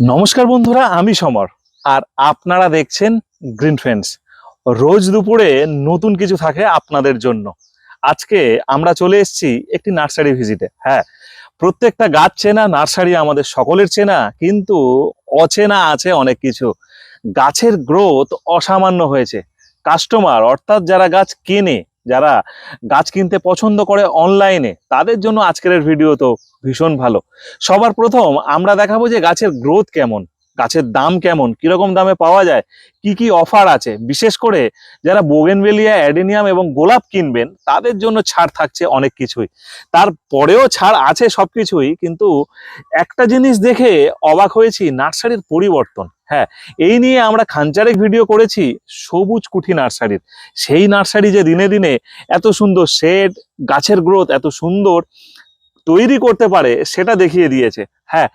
নমস্কার বন্ধুরা, আমি সমর। আর আপনারা দেখছেন গ্রিন ফ্রেন্ডস রোজ দুপুরে নতুন কিছু থাকে আপনাদের জন্য। আজকে আমরা চলে এসেছি একটি নার্সারি ভিজিটে। হ্যাঁ প্রত্যেকটা গাছ চেনা, নার্সারি আমাদের সকলের চেনা, কিন্তু অচেনা আছে অনেক কিছু। গাছের গ্রোথ অসামান্য হয়েছে। কাস্টমার অর্থাৎ যারা গাছ কেনে যারা গাছ কিনতে পছন্দ করে অনলাইনে তাদের জন্য আজকের ভিডিও তো ভীষণ ভালো। সবার প্রথম আমরা দেখাবো যে গাছের গ্রোথ কেমন। গাছের দাম কেমন? কীরকম দামে পাওয়া যায়? কি কি অফার আছে? বিশেষ করে যারা বোগেনভেলিয়া অ্যাডেনিয়াম এবং গোলাপ কিনবেন, তাদের জন্য ছাড় থাকছে অনেক কিছুই। তারপরেও ছাড় আছে সব কিছুই কিন্তু একটা জিনিস দেখে অবাক হয়েছি, নার্সারির পরিবর্তন। হ্যাঁ এই নিয়ে আমরা খাঞ্চারেক ভিডিও করেছি, সবুজ কুঠি নার্সারির। সেই নার্সারি যে দিনে দিনে এত সুন্দর শেড গাছের গ্রোথ এত সুন্দর তৈরি করতে পারে সেটা দেখিয়ে দিয়েছে। হ্যাঁ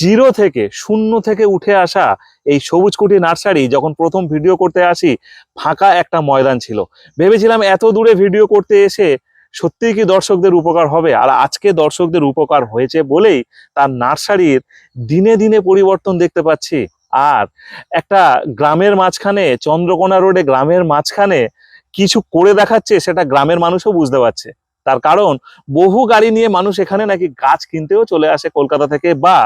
জিরো থেকে শূন্য থেকে উঠে আসা এই সবুজ কুটি নার্সারি যখন প্রথম ভিডিও করতে আসি, ফাঁকা একটা ময়দান ছিল। ভেবেছিলাম এত দূরে ভিডিও করতে এসে সত্যিই কি দর্শকদের উপকার হবে? আর আজকে দর্শকদের উপকার হয়েছে বলেই তার নার্সারির দিনে দিনে পরিবর্তন দেখতে পাচ্ছি। আর একটা গ্রামের মাঝখানে, চন্দ্রকোনা রোডে গ্রামের মাঝখানে কিছু করে দেখাচ্ছে, সেটা গ্রামের মানুষও বুঝতে পারছে। তার কারণ বহু গাড়ি নিয়ে মানুষ এখানে নাকি গাছ কিনতেও চলে আসে কলকাতা থেকে বা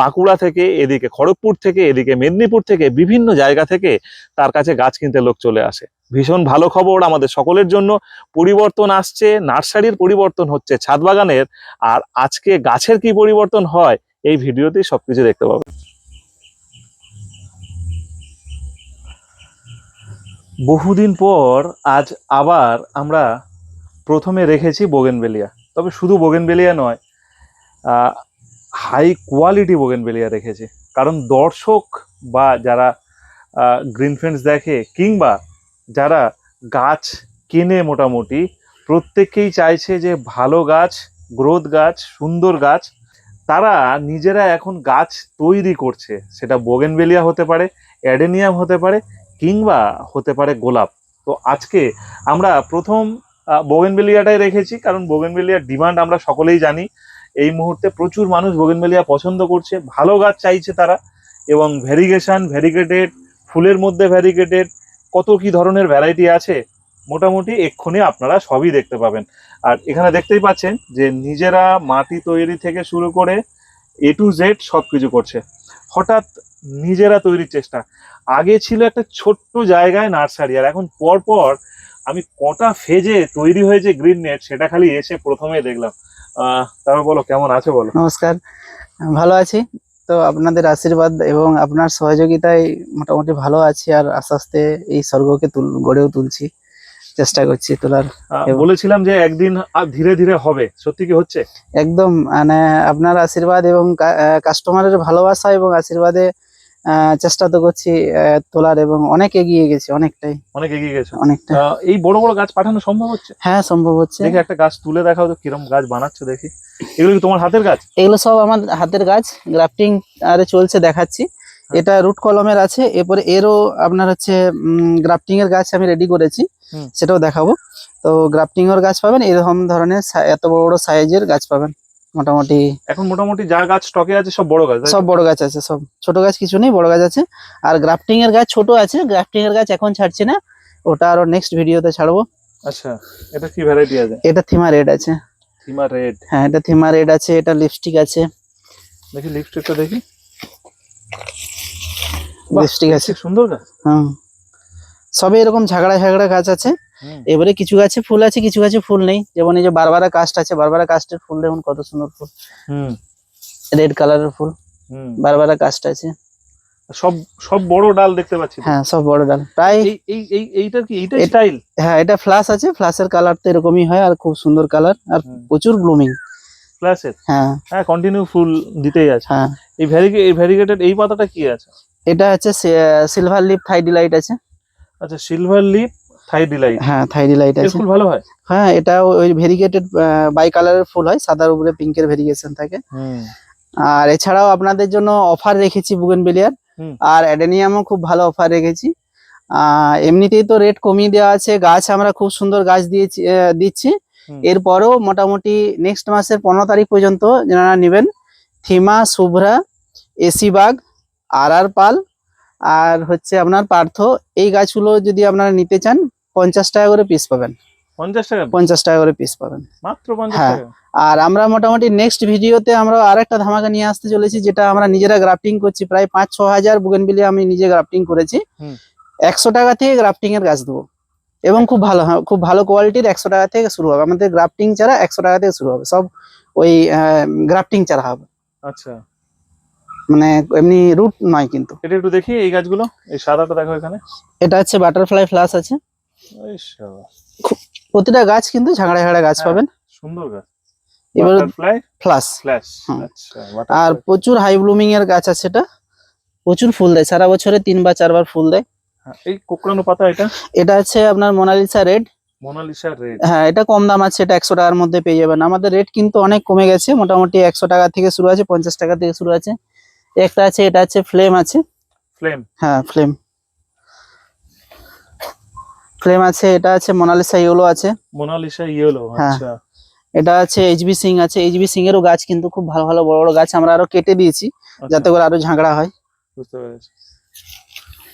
বাঁকুড়া থেকে, এদিকে খড়গপুর থেকে, এদিকে মেদিনীপুর থেকে, বিভিন্ন জায়গা থেকে তার কাছে গাছ কিনতে লোক চলে আসে। ভীষণ ভালো খবর আমাদের সকলের জন্য। পরিবর্তন আসছে, নার্সারির পরিবর্তন হচ্ছে ছাদ বাগানের আর আজকে গাছের কি পরিবর্তন হয়, এই ভিডিওতেই সবকিছু দেখতে পাবে। বহুদিন পর আজ আবার আমরা প্রথমে রেখেছি বোগেনবেলিয়া। তবে শুধু বোগেনবেলিয়া নয় হাই কোয়ালিটি বোগেনবেলিয়া রেখেছি। কারণ দর্শক বা যারা গ্রিন ফ্রেন্ডস দেখে কিংবা যারা গাছ কেনে মোটামুটি প্রত্যেকেই চাইছে যে ভালো গাছ গ্রোথ গাছ, সুন্দর গাছ, তারা নিজেরা এখন গাছ তৈরি করছে। সেটা বোগেনবেলিয়া হতে পারে, অ্যাডেনিয়াম হতে পারে, কিংবা হতে পারে গোলাপ। তো আজকে আমরা প্রথম বোগেনবেলিয়াটাই রেখেছি, কারণ বোগেনবেলিয়ার ডিমান্ড আমরা সকলেই জানি। এই মুহূর্তে প্রচুর মানুষ বোগেনবেলিয়া পছন্দ করছে, ভালো গাছ চাইছে তারা, এবং ভ্যারিগেশন ভ্যারিগেটেড ফুলের মধ্যে ভ্যারিগেটেড কত কি ধরনের ভ্যারাইটি আছে, মোটামুটি এক্ষুনি আপনারা সবই দেখতে পাবেন। আর এখানে দেখতেই পাচ্ছেন যে নিজেরা মাটি তৈরি থেকে শুরু করে এ টু জেড সব কিছু করছে। হঠাৎ নিজেরা তৈরির চেষ্টা। আগে ছিল একটা ছোট্ট জায়গায় নার্সারি, আর এখন পর পর আমি কটা ফেজে তৈরি হয়েছে গ্রিন নেট সেটা খালি এসে প্রথমে দেখলাম। তারপর বলো কেমন আছে বলো? নমস্কার ভালো আছি। তো আপনাদের আশীর্বাদ এবং আপনার সহযোগিতায় মোটামুটি ভালো আছি আর আস্তে আস্তে এই স্বর্গকে তুল গড়েও তুলছি চেষ্টা করছি তোলার। বলেছিলাম যে একদিন আর ধীরে ধীরে হবে সত্যি কি হচ্ছে? একদম মানে আপনার আশীর্বাদ এবং কাস্টমারের ভালোবাসা এবং আশীর্বাদে চেষ্টা তো করছি তোলার এবং অনেক এগিয়ে গেছি অনেকটাই। অনেক এগিয়ে গেছে? অনেকটা এই বড় বড় গাছ পাঠানো সম্ভব হচ্ছে? হ্যাঁ সম্ভব হচ্ছে। দেখি একটা গাছ তুলে দেখাও তো কিরম গাছ বানাচ্ছো দেখি। এগুলো কি তোমার হাতের গাছ? এগুলো সব আমার হাতের গাছ গ্রাফটিং আরে চলছে দেখাচ্ছি। এটা রুট কলমের আছে এরপরে এরও আপনার হচ্ছে গ্রাফটিং এর গাছ আমি রেডি করেছি সেটাও দেখাবো। তো গ্রাফটিং এর গাছ পাবেন এরকম ধরনের এত বড় বড় সাইজের গাছ পাবেন। মোটামুটি। এখন মোটামুটি যা গাছ স্টকে আছে সব বড় গাছ সব বড় গাছ আছে সব। ছোট গাছ কিছু নেই বড় গাছ আছে। আর গ্রাফটিং এর গাছ ছোট আছে গ্রাফটিং এর গাছ এখন ছাড়ছি না। ওটা আরও নেক্সট ভিডিওতে ছাড়বো। আচ্ছা এটা কি ভ্যারাইটি আছে? এটা থিমা রেড আছে। থিমা রেড হ্যাঁ এটা থিমা রেড আছে এটা লিপস্টিক আছে। দেখি লিপস্টিকটা দেখি। লিপস্টিক আছে। সুন্দর গাছ। হুম। সবে এরকম ঝাগড়া ঝাগড়া গাছ আছে। এবারে কিছু গাছে ফুল আছে কিছু গাছে ফুল নেই। যেমন এই যে বারবারা কাস্ট আছে বারবারা কাস্টের ফুল দেখুন কত সুন্দর ফুল। হুম। রেড কালারের ফুল। হুম। বারবারা কাস্ট আছে। সব সব বড় ডাল দেখতে পাচ্ছি। হ্যাঁ সব বড় ডাল। প্রায় এই এই এই এইটার কি এইটা স্টাইল হ্যাঁ এটা ফ্লাস আছে। ফ্লাসের কালার তো এরকমই হয় আর খুব সুন্দর কালার আর প্রচুর ব্লুমিং ক্লাসের হ্যাঁ। হ্যাঁ কন্টিনিউ ফুল দিতেই আছে। হ্যাঁ। এই ভ্যারিগে এই ভ্যারিগেটেড এই পাতাটা কি আছে? এটা হচ্ছে সিলভার লিপ থাইডি লাইট আছে। আচ্ছা সিলভার লিপ থাই ডিলাইট। হ্যাঁ থাইডি লাইট আছে। ফুল ভালো হয়? হ্যাঁ এটা ওই ভেরিগেটেড বাই কালারের ফুল হয় সাদার উপরে পিঙ্কের ভেরিগেশন থাকে। আর এছাড়াও আপনাদের জন্য অফার রেখেছি বুগেনবেলিয়ার। আর অ্যাডেনিয়ামও খুব ভালো অফার রেখেছি। এমনিতেই তো রেট কমিয়ে দেওয়া আছে। গাছ আমরা খুব সুন্দর গাছ দিয়েছি দিচ্ছি। এরপরও মোটামুটি নেক্সট মাসের পনেরো তারিখ পর্যন্ত যারা নেবেন থিমা শুভ্রা এসি বাগ আর আর পাল আর হচ্ছে আপনার পার্থ এই গাছগুলো যদি আপনারা নিতে চান পঞ্চাশ টাকা করে পিস পাবেন। পঞ্চাশ টাকা? পঞ্চাশ টাকা করে পিস পাবেন। মাত্র হ্যাঁ। আর আমরা মোটামুটি নেক্সট ভিডিওতে আমরা আরেকটা ধামাকা নিয়ে আসতে চলেছি যেটা আমরা নিজেরা গ্রাফটিং করছি। প্রায় পাঁচ ছ হাজার বুগেনবিলি আমি নিজে গ্রাফটিং করেছি। একশো টাকা থেকে গ্রাফটিং এর গাছ দেবো। এবং খুব ভালো হ্যাঁ, খুব ভালো কোয়ালিটির একশো টাকা থেকে শুরু হবে। আমাদের গ্রাফটিং চারা একশো টাকা থেকে শুরু হবে। সব ওই গ্রাফটিং চারা হবে। আচ্ছা। মানে এমনি রুট নয় কিন্তু। এটা একটু দেখি এই গাছগুলো এই সাদাটা দেখো এখানে। এটা হচ্ছে বাটারফ্লাই ফ্লাস আছে। প্রতিটা গাছ কিন্তু ঝাঁকড়া ঝাঁকড়া গাছ হ্যাঁ। পাবেন। সুন্দর গাছ। এবার ফ্লাস। আচ্ছা আর প্রচুর হাই ব্লুমিং এর গাছ আছে এটা। প্রচুর ফুল দেয়। সারা বছরে তিন বা চারবার ফুল দেয়। হ্যাঁ, এই কোকড়ানো পাতা এটা? এটা আছে আপনার মোনালিসা রেড। Mona Lisa red. হ্যাঁ এটা কম দাম আছে এটা একশো টাকার মধ্যে পেয়ে যাবেন। আমাদের রেট কিন্তু অনেক কমে গেছে। মোটামুটি একশো টাকা থেকে শুরু আছে পঞ্চাশ টাকা থেকে শুরু আছে। একটা আছে এটা আছে ফ্লেম আছে। ফ্লেম। হ্যাঁ ফ্লেম। ফ্লেম আছে এটা আছে মোনালিসা ইয়েলো আছে। মোনালিসা ইয়েলো হ্যাঁ। আচ্ছা। এটা আছে এইচবি সিং আছে। এইচবি সিং এরও গাছ কিন্তু খুব ভালো ভালো বড় বড় গাছ আমরা আরও কেটে দিয়েছি আচ্ছা, যাতে করে আরও ঝাঁকড়া হয়। বুঝতে পেরেছি।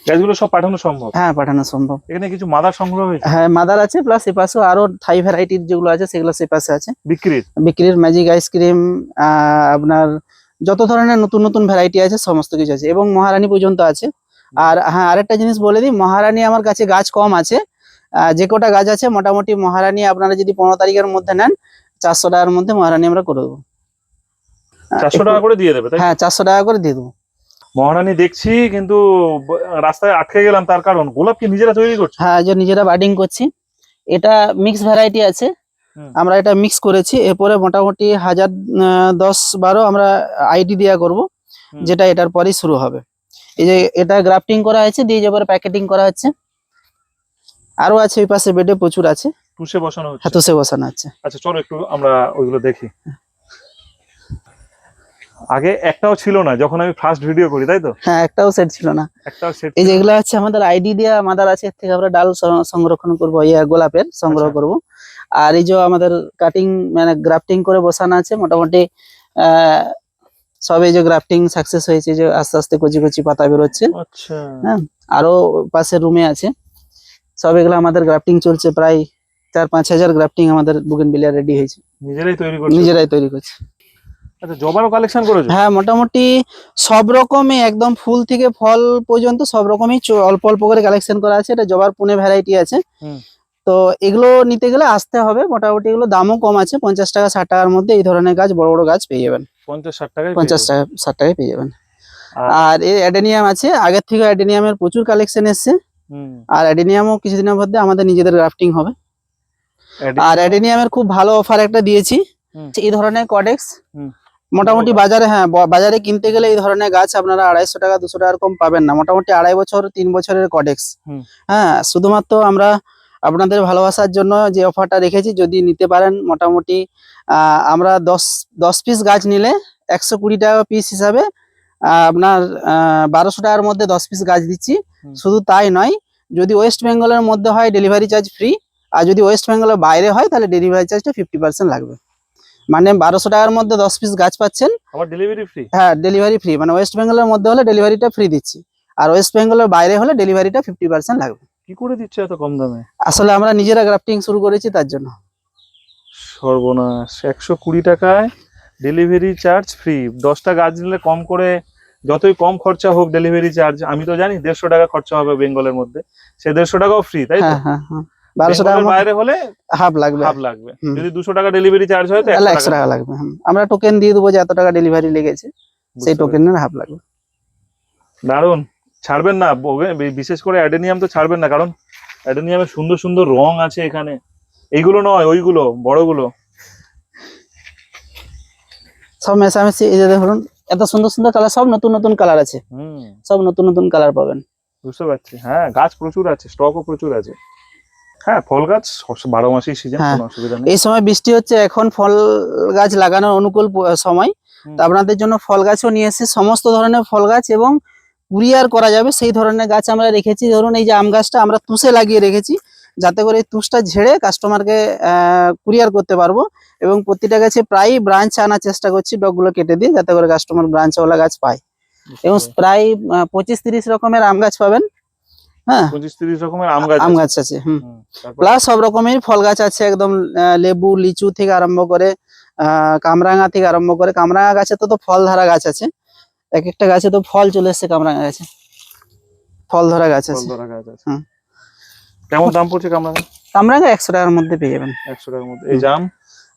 গাছগুলো সব পাঠানো সম্ভব? হ্যাঁ পাঠানো সম্ভব। এখানে কিছু মাদার সংগ্রহ হয়েছে? হ্যাঁ মাদার আছে প্লাস এপাশেও আরও থাই ভ্যারাইটির যেগুলো আছে সেগুলো সেপাশে আছে। বিক্রির? বিক্রির ম্যাজিক আইসক্রিম আপনার যত ধরনের নতুন নতুন ভ্যারাইটি আছে সমস্ত কিছু আছে। এবং মহারানী পর্যন্ত আছে। আর হ্যাঁ আরেকটা জিনিস বলে দিই মহারানী আমার কাছে গাছ কম আছে যে কটা গাছ আছে মোটামুটি মহারানী আপনারা যদি পনেরো তারিখের মধ্যে নেন চারশো টাকার মধ্যে মহারানী আমরা করে দেবো। চারশো টাকা করে দিয়ে দেবে হ্যাঁ চারশো টাকা করে দিয়ে দেবো। মহারানী দেখছি কিন্তু রাস্তায় আটকে গেলাম তার কারণ গোলাপ কি নিজেরা তৈরি করছে। হ্যাঁ যে নিজেরা বার্ডিং করছি। এটা মিক্স ভ্যারাইটি আছে। আমরা এটা মিক্স করেছি। এরপরে মোটামুটি হাজার দশ বারো আমরা আইডি দেওয়া করব যেটা এটার পরেই শুরু হবে। এই যে এটা গ্রাফটিং করা হয়েছে দিয়ে যাবার প্যাকেটিং করা হচ্ছে। আরও আছে ওই পাশে বেডে প্রচুর আছে। টুসে বসানো হচ্ছে। হাতুসে বসানো আছে। আচ্ছা চলো একটু আমরা ওইগুলো দেখি। আগে একটাও ছিল না যখন আমি ফার্স্ট ভিডিও করি তাই তো? হ্যাঁ একটাও সেট ছিল না। একটাও সেট এই যেগুলো আছে আমাদের আইডি দেওয়া মাদার আছে এর থেকে আমরা ডাল সংরক্ষণ করব ইয়া গোলাপের সংগ্রহ আচ্ছা। করব। আর এই যে আমাদের কাটিং মানে গ্রাফটিং করে বসানো আছে মোটামুটি আহ সব এই যে গ্রাফটিং সাকসেস হয়েছে যে আস্তে আস্তে কচি কচি পাতা বেরোচ্ছে। আচ্ছা। হ্যাঁ। আরও পাশের রুমে আছে। সব এগুলো আমাদের গ্রাফটিং চলছে প্রায় চার পাঁচ হাজার গ্রাফটিং আমাদের বুগেন বিলিয়া রেডি হয়েছে। নিজেরাই তৈরি করছ? নিজেরাই তৈরি করছে। আচ্ছা জবারও কালেকশন করেছ? হ্যাঁ মোটামুটি সব রকমই একদম ফুল থেকে ফল পর্যন্ত সব রকমই অল্প অল্প করে কালেকশন করা আছে। এটা জবার পুনে ভ্যারাইটি আছে। তো এগুলো নিতে গেলে আসতে হবে। মোটামুটি এগুলো দামও কম আছে। পঞ্চাশ টাকা ষাট টাকার মধ্যে এই ধরনের গাছ বড় বড় গাছ পেয়ে যাবেন। পঞ্চাশ ষাট টাকায় পঞ্চাশ টাকা ষাট টাকায় পেয়ে যাবেন। আর- এই অ্যাডেনিয়াম আছে। আগের থেকে অ্যাডেনিয়ামের প্রচুর কালেকশন এসছে। আর অ্যাডেনিয়ামও কিছুদিনের মধ্যে আমাদের নিজেদের গ্রাফটিং হবে। আর অ্যাডেনিয়ামের খুব ভালো অফার একটা দিয়েছি। এই ধরনের কডেক্স মোটামুটি বাজারে হ্যাঁ বাজারে কিনতে গেলে এই ধরনের গাছ আপনারা আড়াইশো টাকা দুশো টাকার কম পাবেন না। মোটামুটি আড়াই বছর তিন বছরের কডেক্স হ্যাঁ শুধুমাত্র আমরা আপনাদের ভালোবাসার জন্য যে অফারটা রেখেছি যদি নিতে পারেন মোটামুটি আমরা দশ দশ পিস গাছ নিলে একশো কুড়ি টাকা পিস হিসাবে আপনার বারোশো টাকার মধ্যে দশ পিস গাছ দিচ্ছি। শুধু তাই নয় যদি ওয়েস্ট বেঙ্গলের মধ্যে হয় ডেলিভারি চার্জ ফ্রি আর যদি ওয়েস্ট বেঙ্গলের বাইরে হয় তাহলে ডেলিভারি চার্জটা ফিফটি পার্সেন্ট লাগবে। মানে বারোশো টাকার মধ্যে দশ পিস গাছ পাচ্ছেন। ডেলিভারি ফ্রি হ্যাঁ ডেলিভারি ফ্রি মানে ওয়েস্ট বেঙ্গলের মধ্যে হলে ডেলিভারিটা ফ্রি দিচ্ছি। আর ওয়েস্ট বেঙ্গলের বাইরে হলে ডেলিভারিটা ফিফটি পার্সেন্ট লাগবে। কি করে দিচ্ছে এত কম দামে? আসলে আমরা নিজেরা গ্রাফটিং শুরু করেছি তার জন্য। সর্বনাশ একশো কুড়ি টাকায় ডেলিভারি চার্জ ফ্রি দশটা গাছ নিলে কম করে যতই কম খরচা হোক ডেলিভারি চার্জ আমি তো জানি দেড়শো টাকা খরচা হবে বেঙ্গলের মধ্যে। সে দেড়শো টাকাও ফ্রি তাই তো? হ্যাঁ হ্যাঁ হ্যাঁ। বারোশো টাকার বাইরে হলে হাফ লাগবে। হাফ লাগবে। যদি দুশো টাকা ডেলিভারি চার্জ হয় তাহলে একশো টাকা টাকা। লাগবে আমরা টোকেন দিয়ে দেবো যে এত টাকা ডেলিভারি লেগেছে সেই টোকেনের হাফ লাগবে। দারুণ ছাড়বেন না বিশেষ করে অ্যাডেনিয়াম তো ছাড়বেন না কারণ অ্যাডেনিয়ামের সুন্দর সুন্দর রং আছে এখানে। এইগুলো নয় ওইগুলো বড়গুলো। সব মেশামেশি এই যে দেখুন এত সুন্দর সুন্দর কালার সব নতুন নতুন কালার আছে। হুম। সব নতুন নতুন কালার পাবেন। বুঝতে পারছি। হ্যাঁ গাছ প্রচুর আছে স্টকও প্রচুর আছে। হ্যাঁ ফল গাছ বারো মাসেই সিজন হ্যাঁ। কোনো অসুবিধা নেই। এই সময় বৃষ্টি হচ্ছে এখন ফল গাছ লাগানোর অনুকূল সময়। তো আপনাদের জন্য ফল গাছও নিয়ে এসেছি সমস্ত ধরনের ফল গাছ এবং কুরিয়ার করা যাবে সেই ধরনের গাছ আমরা রেখেছি। ধরুন এই যে আম গাছটা আমরা তুষে লাগিয়ে রেখেছি যাতে করে তুষটা ঝেড়ে কাস্টমারকে কুরিয়ার করতে পারব। এবং প্রতিটা গাছে প্রায় ব্রাঞ্চ আনার চেষ্টা করছি ডগগুলো কেটে দিয়ে যাতে করে কাস্টমার ব্রাঞ্চওয়ালা গাছ পায়। এবং প্রায় পঁচিশ তিরিশ রকমের আম গাছ পাবেন। হ্যাঁ। রকমের আম গাছ আম আছে। গাছ আছে হুম। প্লাস সব রকমের ফল গাছ আছে একদম লেবু লিচু থেকে আরম্ভ করে আহ কামরাঙা থেকে আরম্ভ করে কামরাঙা গাছে তো তো ফল ধরা গাছ আছে। এক একটা গাছে তো ফল চলে এসছে কামরাঙা গাছে। ফল ধরা গাছ ফল আছে। ধরা গাছ আছে। কেমন দাম পড়ছে কামরাঙা কামরাঙা একশো টাকার মধ্যে পেয়ে যাবেন। একশো টাকার মধ্যে। এই জাম?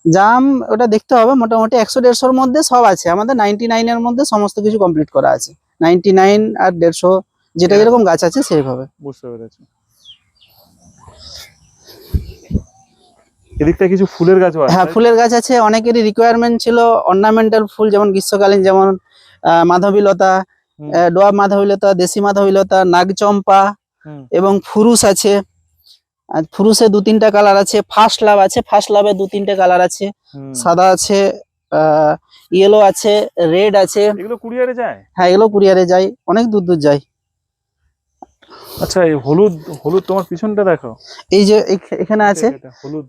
জাম ওটা দেখতে হবে মোটামুটি একশো দেড়শোর মধ্যে সব আছে। আমাদের নাইনটি নাইনের মধ্যে সমস্ত কিছু কমপ্লিট করা আছে। নাইনটি নাইন আর দেড়শো যেটা হ্যাঁ। যেরকম গাছ আছে সেইভাবে বুঝতে পেরেছি। এদিকটা কিছু ফুলের গাছও আছে হ্যাঁ ফুলের গাছ আছে। অনেকেরই রিকোয়ারমেন্ট ছিল অর্নামেন্টাল ফুল যেমন গ্রীষ্মকালীন যেমন মাধবীলতা ডোয়াব মাধবীলতা দেশি মাধবীলতা নাগচম্পা এবং ফুরুস আছে। ফুরুসে দু তিনটা কালার আছে ফার্স্ট লাভ আছে ফার্স্ট লাভে দু তিনটে কালার আছে। সাদা আছে ইয়েলো আছে রেড আছে। এগুলো কুরিয়ারে যায়? হ্যাঁ এগুলো কুরিয়ারে যায় অনেক দূর দূর যায়। আচ্ছা এই হলুদ হলুদ তোমার পিছনটা দেখো। এই যে এখ- এখানে আছে। হলুদ।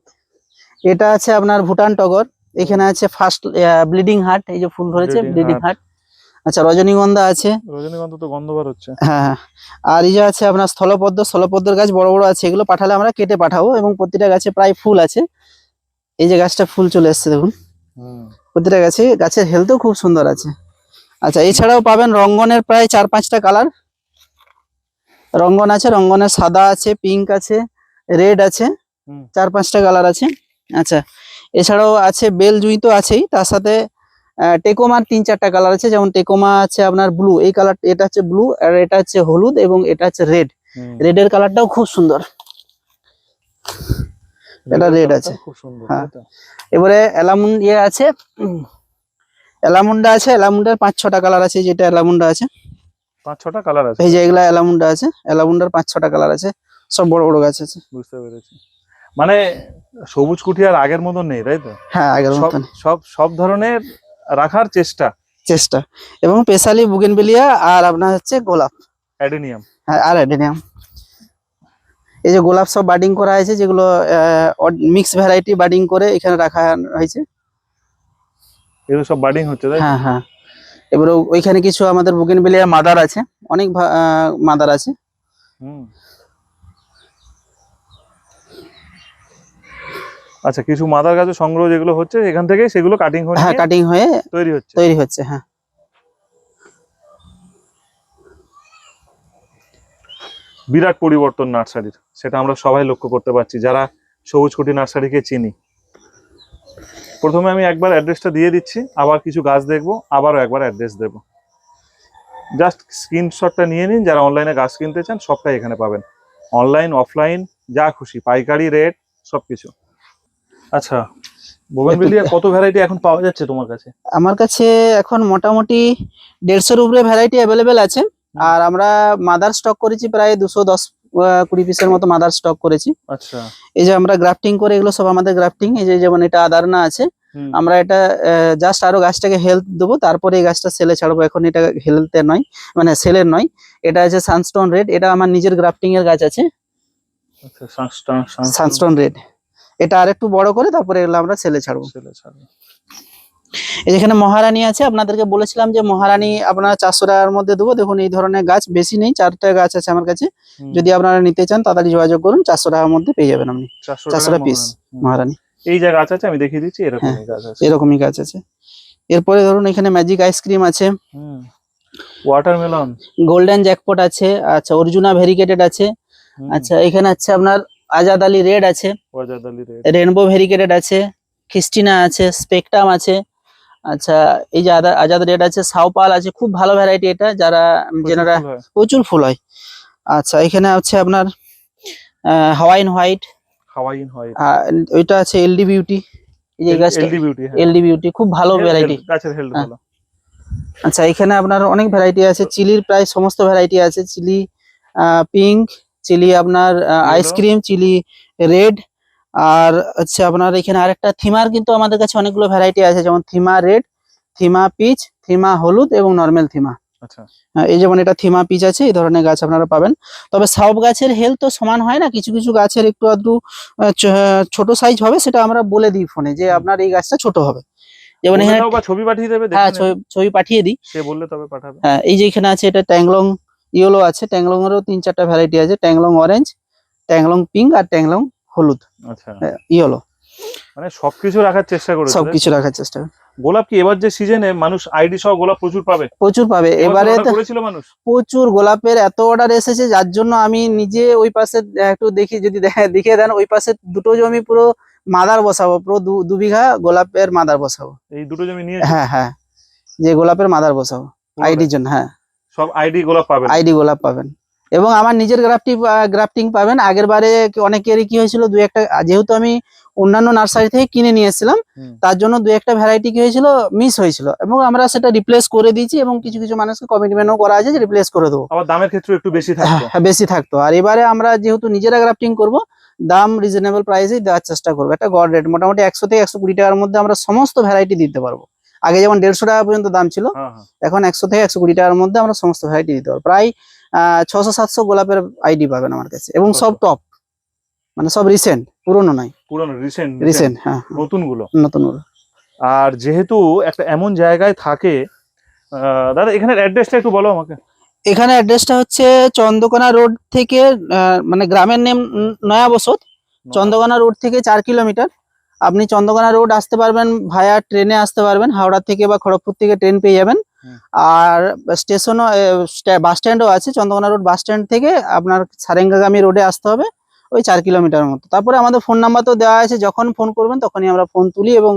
এটা আছে আপনার ভুটান টগর এখানে আছে ফার্স্ট ব্লিডিং হার্ট এই যে ফুল ধরেছে ব্লিডিং হার্ট আচ্ছা রজনীগন্ধা আছে। রজনীগন্ধা তো গন্ধ বার হচ্ছে। হ্যাঁ হ্যাঁ। আর এই যে আছে আপনার স্থলপদ্ম স্থলপদ্মের গাছ বড় বড় আছে এগুলো পাঠালে আমরা কেটে পাঠাবো এবং প্রতিটা গাছে প্রায় ফুল আছে। এই যে গাছটা ফুল চলে এসছে দেখুন। প্রতিটা গাছে গাছের হেলথও খুব সুন্দর আছে। আচ্ছা এছাড়াও পাবেন রঙ্গনের প্রায় চার পাঁচটা কালার রঙ্গন আছে রঙ্গনের সাদা আছে পিঙ্ক আছে রেড আছে। চার পাঁচটা কালার আছে। আচ্ছা এছাড়াও আছে বেল জুঁই তো আছেই তার সাথে টেকোমার তিন চারটা কালার আছে। যেমন টেকোমা আছে আপনার ব্লু এই কালার এটা হচ্ছে ব্লু আর এটা হচ্ছে হলুদ এবং এটা হচ্ছে রেড হুম। রেডের কালারটাও খুব সুন্দর। এটা রেড আছে। খুব সুন্দর হ্যাঁ। এবারে অ্যালামুন ইয়ে আছে। অ্যালামুন্ডা আছে অ্যালামুন্ডার পাঁচ ছটা কালার আছে যেটা অ্যালামুন্ডা আছে। পাঁচ ছটা কালার আছে। এই যে এগুলা অ্যালামুন্ডা আছে অ্যালামুন্ডার পাঁচ ছটা কালার আছে সব বড় বড় গাছ আছে। বুঝতে পেরেছি। মানে সবুজ কুঠি আর আগের মতন নেই তাই তো? হ্যাঁ আগের মতন। সব সব ধরনের রাখার চেষ্টা। চেষ্টা। এবং স্পেশালি বুগেনবেলিয়া আর আপনার হচ্ছে গোলাপ। অ্যাডেনিয়াম। হ্যাঁ, আর অ্যাডেনিয়াম। এই যে গোলাপ সব বাডিং করা হয়েছে যেগুলো মিক্স ভ্যারাইটি বাডিং করে এখানে রাখা হয়েছে। এগুলো সব বাডিং হচ্ছে তাই হ্যাঁ হ্যাঁ। এবারে ওইখানে কিছু আমাদের বুগেনবেলিয়া মাদার আছে। অনেক মাদার আছে। হুম। আচ্ছা কিছু মাদার গাছের সংগ্রহ যেগুলো হচ্ছে এখান থেকে সেগুলো কাটিং হয়ে হ্যাঁ কাটিং হয়ে তৈরি হচ্ছে। তৈরি হচ্ছে হ্যাঁ। বিরাট পরিবর্তন নার্সারির সেটা আমরা সবাই লক্ষ্য করতে পারছি যারা সবুজ কুটি নার্সারিকে চিনি। প্রথমে আমি একবার অ্যাড্রেসটা দিয়ে দিচ্ছি আবার কিছু গাছ দেখব আবারও একবার অ্যাড্রেস দেব। জাস্ট স্ক্রিনশটটা নিয়ে নিন যারা অনলাইনে গাছ কিনতে চান সবটাই এখানে পাবেন। অনলাইন অফলাইন যা খুশি পাইকারি রেট সবকিছু। আচ্ছা বোগেনভিলিয়া কত ভ্যারাইটি এখন পাওয়া যাচ্ছে তোমার কাছে? আমার কাছে এখন মোটামুটি দেড়শোর উপরে ভ্যারাইটি অ্যাভেলেবেল আছে। আর আমরা মাদার স্টক করেছি প্রায় দুশো দশ কুড়ি পিসের মতো মাদার স্টক করেছি। আচ্ছা। এই যে আমরা গ্রাফটিং করে এগুলো সব আমাদের গ্রাফটিং এই যে যেমন এটা আদারনা আছে আমরা এটা জাস্ট আরও গাছটাকে হেলথ দেবো তারপরে এই গাছটা সেলে ছাড়বো। এখন এটা হেলথের নয় মানে সেলের নয় এটা আছে সানস্টোন রেড এটা আমার নিজের গ্রাফটিং এর গাছ আছে। আচ্ছা সানস্টোন সানস্টোন রেড এটা আর একটু বড় করে তারপরে এগুলো আমরা সেলে ছাড়বো। ছেলে ছাড়ো। এই যেখানে মহারানী আছে আপনাদেরকে বলেছিলাম যে মহারানী আপনারা চারশো টাকার মধ্যে দেবো। দেখুন এই ধরনের গাছ বেশি নেই চারটা গাছ আছে আমার কাছে। যদি আপনারা নিতে চান তাড়াতাড়ি যোগাযোগ করুন চারশো টাকার মধ্যে পেয়ে যাবেন আপনি। 400 400 টাকার piece। মহারানী। মহারানী। এই যে গাছ আছে আমি দেখিয়ে দিচ্ছি এরকমই গাছ আছে। এরকমই গাছ আছে। এরপরে ধরুন এখানে ম্যাজিক আইসক্রিম আছে। ওয়াটারমেলন গোল্ডেন জ্যাকপট আছে। আচ্ছা অর্জুনা ভেরিকেটেড আছে। আচ্ছা এখানে আছে আপনার আজাদ আলী রেড আছে রেড। রেনবো ভেরিকেটেড আছে খ্রিস্টিনা আছে স্পেকটাম আছে। আচ্ছা এই যে আজাদ রেড আছে সাউপাল আছে খুব ভালো ভ্যারাইটি এটা যারা যেনারা প্রচুর ফুল হয়। আচ্ছা এখানে আছে আপনার হাওয়াইন হোয়াইট হাওয়াইন হয় ওইটা আছে এলডি বিউটি এই যে গাছটা এলডি বিউটি এলডি বিউটি খুব ভালো ভ্যারাইটি গাছের হেলথ। ভালো। আচ্ছা এখানে আপনার অনেক ভ্যারাইটি আছে চিলির প্রায় সমস্ত ভ্যারাইটি আছে চিলি পিঙ্ক চিলি আপনার আইসক্রিম চিলি রেড আর হচ্ছে আপনার এখানে আরেকটা থিমার কিন্তু আমাদের কাছে অনেকগুলো ভ্যারাইটি আছে যেমন থিমা রেড থিমা পিচ থিমা হলুদ এবং নর্মাল থিমা। আচ্ছা। এই যেমন এটা থিমা পিচ আছে এই ধরনের গাছ আপনারা পাবেন। তবে সব গাছের হেলথ তো সমান হয় না কিছু কিছু গাছের একটু আধটু ছোট সাইজ হবে সেটা আমরা বলে দিই ফোনে যে আপনার এই গাছটা ছোট হবে। যেমন এখানে ছবি পাঠিয়ে দেবে হ্যাঁ ছবি পাঠিয়ে দিই। সে বললে তবে পাঠাবে। হ্যাঁ এই যে এখানে আছে এটা ট্যাংলং ইয়েলো আছে ট্যাংলং এরও তিন চারটা ভ্যারাইটি আছে ট্যাংলং অরেঞ্জ ট্যাংলং পিঙ্ক আর ট্যাংলং হলুদ। আচ্ছা। ইয়েলো। মানে সবকিছু রাখার চেষ্টা করেছে সবকিছু রাখার চেষ্টা। করি। গোলাপ কি এবার যে সিজনে মানুষ আইডি সহ গোলাপ প্রচুর পাবে? প্রচুর পাবে। এবারে তো করেছিল মানুষ? প্রচুর গোলাপের এত অর্ডার এসেছে যার জন্য আমি নিজে ওই পাশে একটু দেখি যদি দে- দেখিয়ে দেন ওই পাশে দুটো জমি পুরো মাদার বসাবো পুরো দু- দু বিঘা গোলাপের মাদার বসাবো। এই দুটো জমি নিয়ে? হ্যাঁ হ্যাঁ। যে গোলাপের মাদার বসাবো আইডির জন্য হ্যাঁ। সব আইডি গোলাপ পাবে আইডি গোলাপ পাবেন। এবং আমার নিজের গ্রাফটি গ্রাফটিং পাবেন। আগের বারে অনেকেরই কি হয়েছিল দু একটা যেহেতু আমি অন্যান্য নার্সারি থেকে কিনে নিয়ে এসেছিলাম তার জন্য দু একটা ভ্যারাইটি কি হয়েছিল মিস হয়েছিল। এবং আমরা সেটা রিপ্লেস করে দিয়েছি এবং কিছু কিছু মানুষকে কমিটমেন্টও করা আছে যে রিপ্লেস করে দেবো। আবার দামের ক্ষেত্রে একটু বেশি থাকতো। হ্যাঁ, বেশি থাকতো। আর এবারে আমরা যেহেতু নিজেরা গ্রাফটিং করব দাম রিজনেবল প্রাইসেই দেওয়ার চেষ্টা করব। একটা গড় রেট মোটামুটি একশো থেকে একশো কুড়ি টাকার মধ্যে আমরা সমস্ত ভ্যারাইটি দিতে পারব। আগে যেমন দেড়শো টাকা পর্যন্ত দাম ছিল হ্যাঁ হ্যাঁ। এখন একশো থেকে একশো কুড়ি টাকার মধ্যে আমরা সমস্ত ভ্যারাইটি দিতে পারব। প্রায় ছশো সাতশো গোলাপের আইডি পাবেন আমার কাছে এবং সব টপ মানে সব রিসেন্ট পুরনো নয়। পুরনো রিসেন্ট রিসেন্ট হ্যাঁ হ্যাঁ, নতুনগুলো নতুনগুলো। আর যেহেতু একটা এমন জায়গায় থাকে দাদা এখানের অ্যাড্রেসটা একটু বলো আমাকে। এখানে অ্যাড্রেসটা হচ্ছে চন্দ্রকোনা রোড থেকে মানে গ্রামের নেম নয়া বসত চন্দ্রকোনা রোড থেকে চার কিলোমিটার আপনি চন্দ্রকোনা রোড আসতে পারবেন ভায়া ট্রেনে আসতে পারবেন হাওড়া থেকে বা খড়গপুর থেকে ট্রেন পেয়ে যাবেন। আর স্টেশনও বাস স্ট্যান্ডও আছে চন্দ্রকোনা রোড বাস স্ট্যান্ড থেকে আপনার সারেঙ্গাগামী রোডে আসতে হবে ওই চার কিলোমিটার মতো। তারপরে আমাদের ফোন নাম্বার তো দেওয়া আছে যখন ফোন করবেন তখনই আমরা ফোন তুলি এবং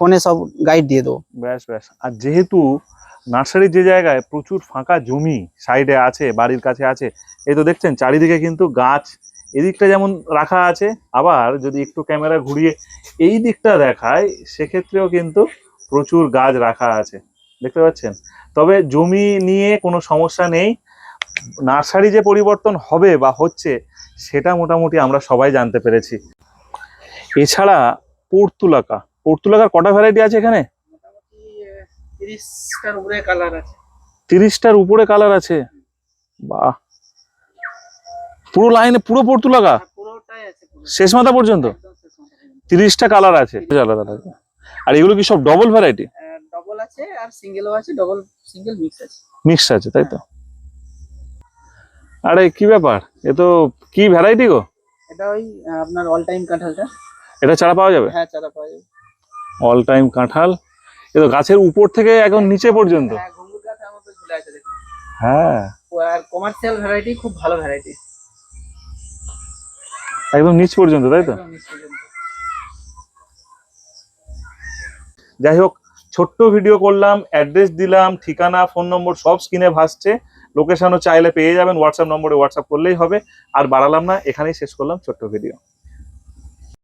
ফোনে সব গাইড দিয়ে দেবো। ব্যাস ব্যাস। আর যেহেতু নার্সারির যে জায়গায় প্রচুর ফাঁকা জমি সাইডে আছে বাড়ির কাছে আছে এই তো দেখছেন চারিদিকে কিন্তু গাছ এদিকটা যেমন রাখা আছে আবার যদি একটু ক্যামেরা ঘুরিয়ে এই দিকটা দেখায় সেক্ষেত্রেও কিন্তু প্রচুর গাছ রাখা আছে। দেখতে পাচ্ছেন? তবে জমি নিয়ে কোনো সমস্যা নেই। নার্সারি যে পরিবর্তন হবে বা হচ্ছে সেটা মোটামুটি আমরা সবাই জানতে পেরেছি। এছাড়া পর্তুলাকা পর্তুলাকার কটা ভ্যারাইটি আছে এখানে? তিরিশটার উপরে কালার আছে। তিরিশটার উপরে কালার আছে? বাহ! পুরো লাইনে পুরো পর্তুলাকা লাগা? আছে শেষ মাথা পর্যন্ত? তিরিশটা কালার আছে। আলাদা আলাদা আর এগুলো কি সব ডবল ভ্যারাইটি ডবল আছে আর সিঙ্গেলও আছে ডবল সিঙ্গেল মিক্স আছে। মিক্স আছে তাই তো? আরে কি ব্যাপার? এ তো কি ভ্যারাইটি গো? এটা ওই আপনার অল টাইম কাঁঠালটা। এটা ছাড়া পাওয়া যাবে? হ্যাঁ চারা পাওয়া যাবে। অল টাইম কাঁঠাল? এ তো গাছের উপর থেকে একদম নিচে পর্যন্ত? হ্যাঁ হ্যাঁ। আর কমার্শিয়াল ভ্যারাইটি খুব ভালো ভ্যারাইটি একদম নিচ পর্যন্ত তাই তো? যাই হোক ছোট্ট ভিডিও করলাম অ্যাড্রেস দিলাম ঠিকানা ফোন নম্বর সব স্ক্রিনে ভাসছে। লোকেশনও চাইলে পেয়ে যাবেন হোয়াটসঅ্যাপ নম্বরে হোয়াটসঅ্যাপ করলেই হবে। আর বাড়ালাম না এখানেই শেষ করলাম ছোট্ট ভিডিও